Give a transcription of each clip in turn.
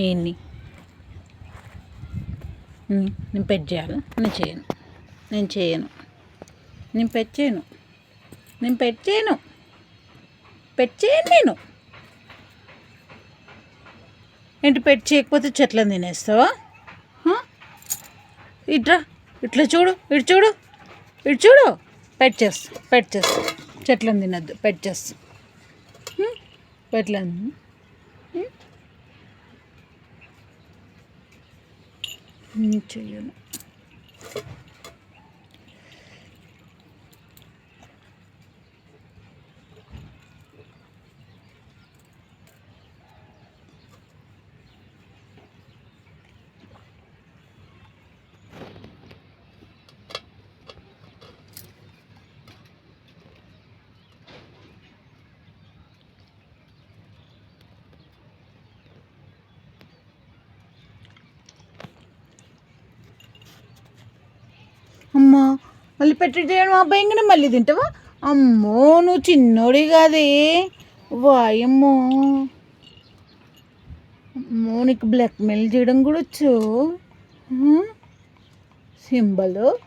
ఏంటి నేను పెట్ చేయాలి నేను చేయను. నేను చేయను. నేను పెట్ చేయను నేను పెట్ చేయను పెట్ చేయను నేను. ఏంటి పెట్ చేయకపోతే చెట్లను తినేస్తావా? ఇట్రా. ఇట్లా చూడు. ఇటు చూడు. ఇటు చూడు. పెట్ చేస్తా పెట్ చేస్తా చెట్లను తినద్దు. పెట్ చేస్తా పెట్లను చెయ్యను. అమ్మా మళ్ళీ పెట్టి చేయడం అబ్బాయి మళ్ళీ తింటావా? అమ్మో నువ్వు చిన్నోడి కాదే. వాయమ్మో అమ్మో. నీకు బ్లాక్మెయిల్ చేయడం కూడా వచ్చు. సింబలు.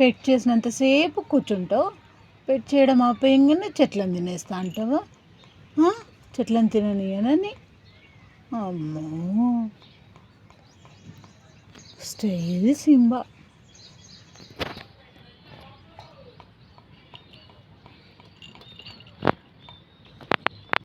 పెట్ చేసినంతసేపు కూర్చుంటావు. పెట్ చేయడం ఆపేయంగానే చెట్లను తినేస్తా అంటావా? చెట్లను తిననీయనని? అమ్మో. stay the Simba.